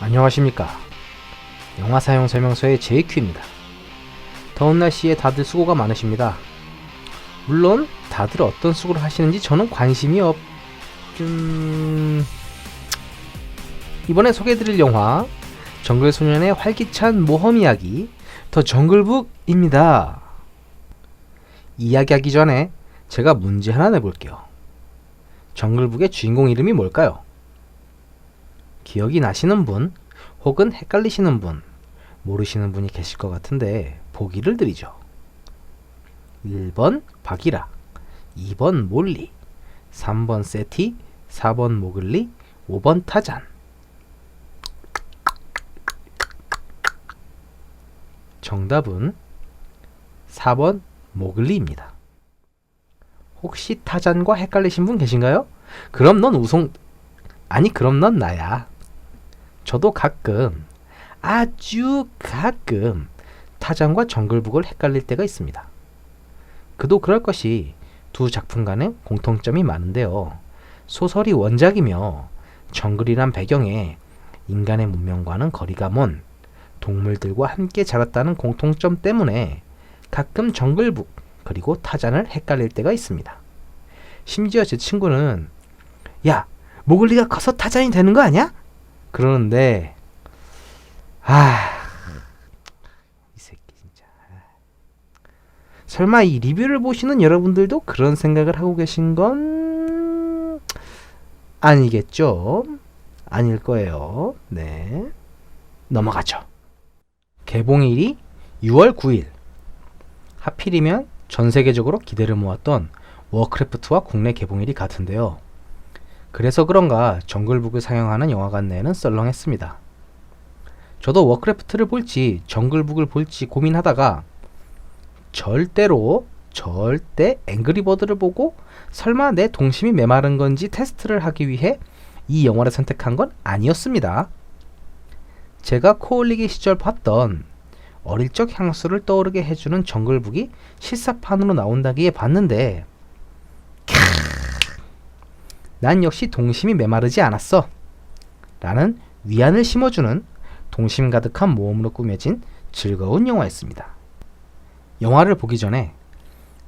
안녕하십니까. 영화 사용 설명서의 JQ입니다. 더운 날씨에 다들 수고가 많으십니다. 물론 다들 어떤 수고를 하시는지 저는 관심이 없... 좀... 이번에 소개해드릴 영화 정글 소년의 활기찬 모험 이야기 더 정글북입니다. 이야기하기 전에 제가 문제 하나 내볼게요. 정글북의 주인공 이름이 뭘까요? 기억이 나시는 분 혹은 헷갈리시는 분 모르시는 분이 계실 것 같은데 보기를 드리죠. 1번 바기라 2번 몰리 3번 세티 4번 모글리 5번 타잔 정답은 4번 모글리입니다. 혹시 타잔과 헷갈리신 분 계신가요? 그럼 넌 우송 아니 그럼 넌 나야. 저도 가끔 아주 가끔 타잔과 정글북을 헷갈릴 때가 있습니다. 그도 그럴 것이 두 작품 간에 공통점이 많은데요. 소설이 원작이며 정글이란 배경에 인간의 문명과는 거리가 먼 동물들과 함께 자랐다는 공통점 때문에 가끔 정글북 그리고 타잔을 헷갈릴 때가 있습니다. 심지어 제 친구는 야 모글리가 커서 타잔이 되는 거 아니야? 그러는데 아 이 새끼 진짜 설마 이 리뷰를 보시는 여러분들도 그런 생각을 하고 계신 건 아니겠죠? 아닐 거예요. 네. 넘어가죠. 개봉일이 6월 9일. 하필이면 전 세계적으로 기대를 모았던 워크래프트와 국내 개봉일이 같은데요. 그래서 그런가 정글북을 상영하는 영화관 내에는 썰렁했습니다. 저도 워크래프트를 볼지 정글북을 볼지 고민하다가 절대로 절대 앵그리버드를 보고 설마 내 동심이 메마른 건지 테스트를 하기 위해 이 영화를 선택한 건 아니었습니다. 제가 코올리기 시절 봤던 어릴 적 향수를 떠오르게 해주는 정글북이 실사판으로 나온다기에 봤는데 난 역시 동심이 메마르지 않았어. 라는 위안을 심어주는 동심 가득한 모험으로 꾸며진 즐거운 영화였습니다. 영화를 보기 전에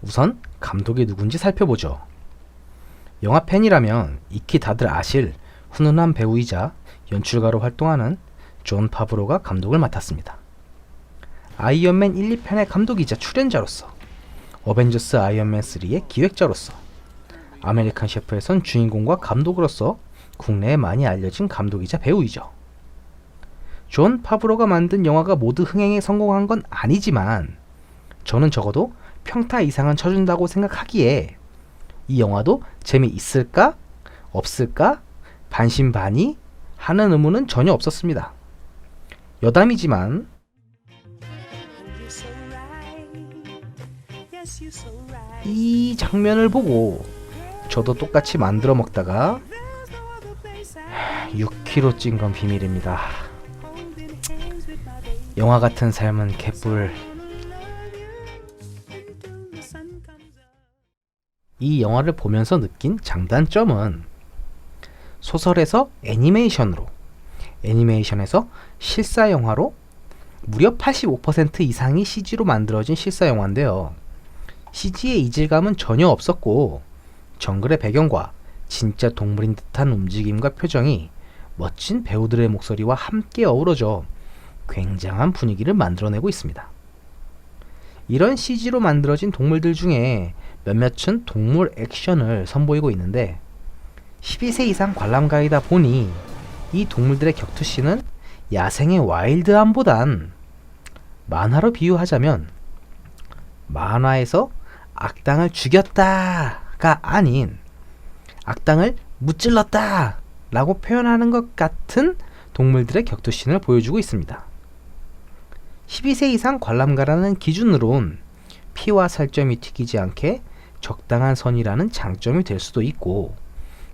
우선 감독이 누군지 살펴보죠. 영화 팬이라면 익히 다들 아실 훈훈한 배우이자 연출가로 활동하는 존 파브로가 감독을 맡았습니다. 아이언맨 1, 2편의 감독이자 출연자로서 어벤져스 아이언맨 3의 기획자로서 아메리칸 셰프에선 주인공과 감독으로서 국내에 많이 알려진 감독이자 배우이죠. 존 파브로가 만든 영화가 모두 흥행에 성공한 건 아니지만 저는 적어도 평타 이상은 쳐준다고 생각하기에 이 영화도 재미있을까? 없을까? 반신반의 하는 의무는 전혀 없었습니다. 여담이지만. 이 장면을 보고 저도 똑같이 만들어 먹다가 There's no other place I 6kg 찐 건 비밀입니다. 영화 같은 삶은 개뿔. 이 영화를 보면서 느낀 장단점은 소설에서 애니메이션으로, 애니메이션에서 실사 영화로 무려 85% 이상이 CG로 만들어진 실사 영화인데요. CG의 이질감은 전혀 없었고 정글의 배경과 진짜 동물인 듯한 움직임과 표정이 멋진 배우들의 목소리와 함께 어우러져 굉장한 분위기를 만들어내고 있습니다. 이런 CG로 만들어진 동물들 중에 몇몇은 동물 액션을 선보이고 있는데 12세 이상 관람가이다 보니 이 동물들의 격투씬은 야생의 와일드함보단 만화로 비유하자면 만화에서 악당을 죽였다 가 아닌 악당을 무찔렀다 라고 표현하는 것 같은 동물들의 격투씬을 보여주고 있습니다. 12세 이상 관람가라는 기준으론 피와 살점이 튀기지 않게 적당한 선이라는 장점이 될 수도 있고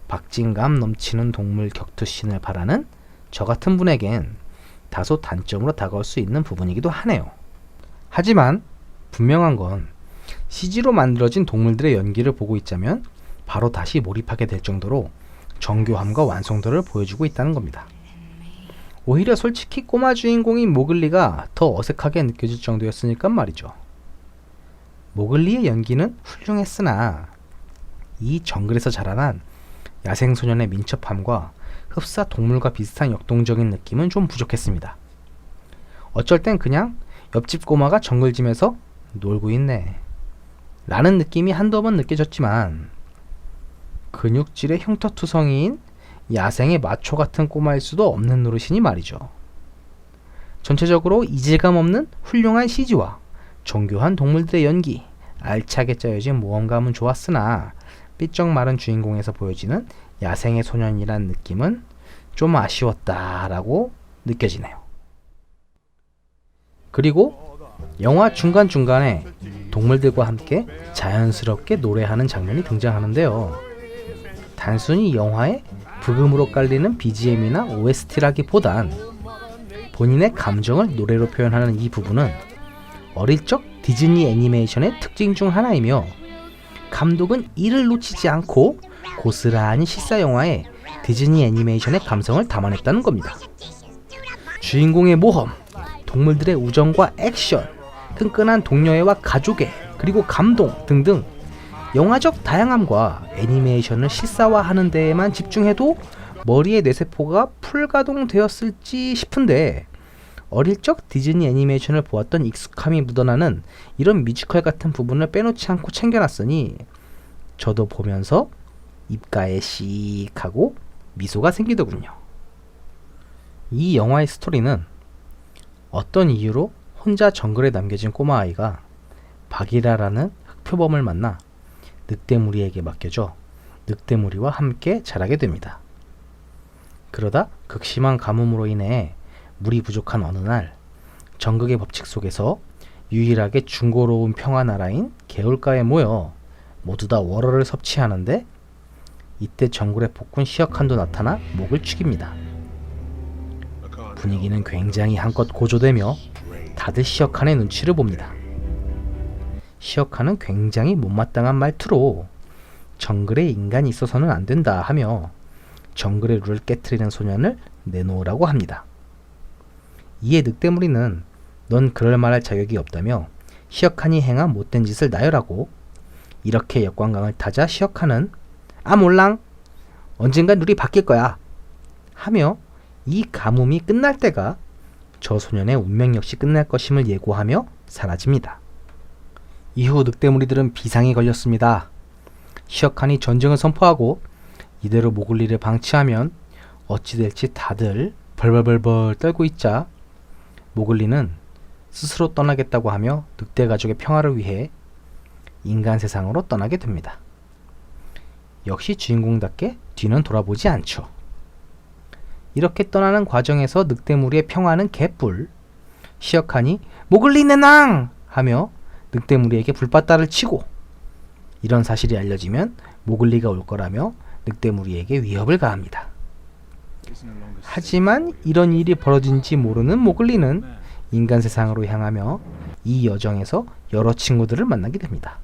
박진감 넘치는 동물 격투씬을 바라는 저 같은 분에겐 다소 단점으로 다가올 수 있는 부분이기도 하네요. 하지만 분명한 건 CG로 만들어진 동물들의 연기를 보고 있자면 바로 다시 몰입하게 될 정도로 정교함과 완성도를 보여주고 있다는 겁니다. 오히려 솔직히 꼬마 주인공인 모글리가 더 어색하게 느껴질 정도였으니까 말이죠. 모글리의 연기는 훌륭했으나 이 정글에서 자라난 야생 소년의 민첩함과 흡사 동물과 비슷한 역동적인 느낌은 좀 부족했습니다. 어쩔 땐 그냥 옆집 꼬마가 정글짐에서 놀고 있네. 라는 느낌이 한두 번 느껴졌지만 근육질의 흉터투성이인 야생의 마초 같은 꼬마일 수도 없는 노릇이니 말이죠. 전체적으로 이질감 없는 훌륭한 CG와 정교한 동물들의 연기, 알차게 짜여진 모험감은 좋았으나 삐쩍 마른 주인공에서 보여지는 야생의 소년이란 느낌은 좀 아쉬웠다라고 느껴지네요. 그리고 영화 중간중간에 동물들과 함께 자연스럽게 노래하는 장면이 등장하는데요. 단순히 영화의 부금으로 깔리는 BGM이나 OST라기보단 본인의 감정을 노래로 표현하는 이 부분은 어릴 적 디즈니 애니메이션의 특징 중 하나이며 감독은 이를 놓치지 않고 고스란히 실사 영화에 디즈니 애니메이션의 감성을 담아냈다는 겁니다. 주인공의 모험, 동물들의 우정과 액션, 끈끈한 동료애와 가족애, 그리고 감동 등등 영화적 다양함과 애니메이션을 실사화하는 데에만 집중해도 머리의 뇌세포가 풀가동되었을지 싶은데 어릴 적 디즈니 애니메이션을 보았던 익숙함이 묻어나는 이런 뮤지컬 같은 부분을 빼놓지 않고 챙겨놨으니 저도 보면서 입가에 씩 하고 미소가 생기더군요. 이 영화의 스토리는 어떤 이유로 혼자 정글에 남겨진 꼬마 아이가 바기라라는 흑표범을 만나 늑대무리에게 맡겨져 늑대무리와 함께 자라게 됩니다. 그러다 극심한 가뭄으로 인해 물이 부족한 어느 날 정극의 법칙 속에서 유일하게 중고로운 평화 나라인 개울가에 모여 모두 다 워러를 섭취하는데 이때 정글의 폭군 시어칸도 나타나 목을 축입니다. 분위기는 굉장히 한껏 고조되며 다들 시어칸의 눈치를 봅니다. 시어칸은 굉장히 못마땅한 말투로 정글에 인간이 있어서는 안 된다 하며 정글의 룰을 깨뜨리는 소년을 내놓으라고 합니다. 이에 늑대무리는 넌 그럴 말할 자격이 없다며 시어칸이 행한 못된 짓을 나열하고 이렇게 역관광을 타자 시어칸은 아 몰랑 언젠간 룰이 바뀔 거야 하며 이 가뭄이 끝날 때가 저 소년의 운명 역시 끝날 것임을 예고하며 사라집니다. 이후 늑대무리들은 비상이 걸렸습니다. 시어칸이 전쟁을 선포하고 이대로 모글리를 방치하면 어찌 될지 다들 벌벌벌벌 떨고 있자 모글리는 스스로 떠나겠다고 하며 늑대 가족의 평화를 위해 인간 세상으로 떠나게 됩니다. 역시 주인공답게 뒤는 돌아보지 않죠. 이렇게 떠나는 과정에서 늑대무리의 평화는 개뿔. 시어칸이 모글리 내낭 하며 늑대무리에게 불바다를 치고 이런 사실이 알려지면 모글리가 올 거라며 늑대무리에게 위협을 가합니다. 하지만 이런 일이 벌어진지 모르는 모글리는 인간 세상으로 향하며 이 여정에서 여러 친구들을 만나게 됩니다.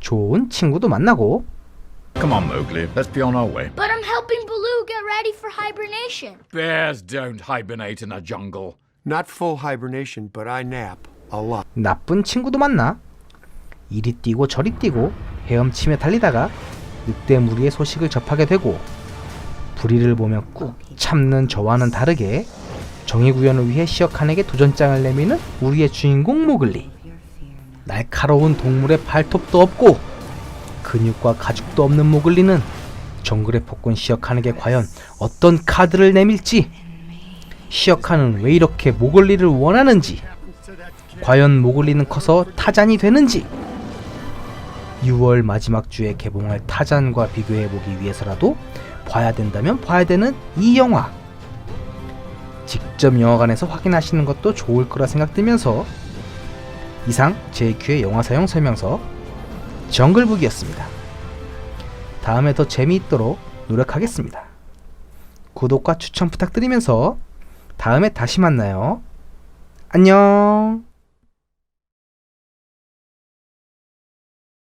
좋은 친구도 만나고 Come on, Mowgli. Let's be on our way. But Get ready for hibernation. Bears don't hibernate in a jungle. Not full hibernation, but I nap a lot. 나쁜 친구도 만나 이리 뛰고 저리 뛰고 헤엄치며 달리다가 늑대 무리의 소식을 접하게 되고 불의를 보며 꾹 참는 저와는 다르게 정의 구현을 위해 시어칸에게 도전장을 내미는 우리의 주인공 모글리 날카로운 동물의 발톱도 없고 근육과 가죽도 없는 모글리는 정글의 폭군 시어칸에게 과연 어떤 카드를 내밀지? 시어칸은 왜 이렇게 모글리를 원하는지? 과연 모글리는 커서 타잔이 되는지? 6월 마지막 주에 개봉할 타잔과 비교해 보기 위해서라도 봐야 된다면 봐야 되는 이 영화. 직접 영화관에서 확인하시는 것도 좋을 거라 생각되면서 이상 JQ의 영화 사용 설명서 정글북이었습니다. 다음에 더 재미있도록 노력하겠습니다. 구독과 추천 부탁드리면서 다음에 다시 만나요. 안녕.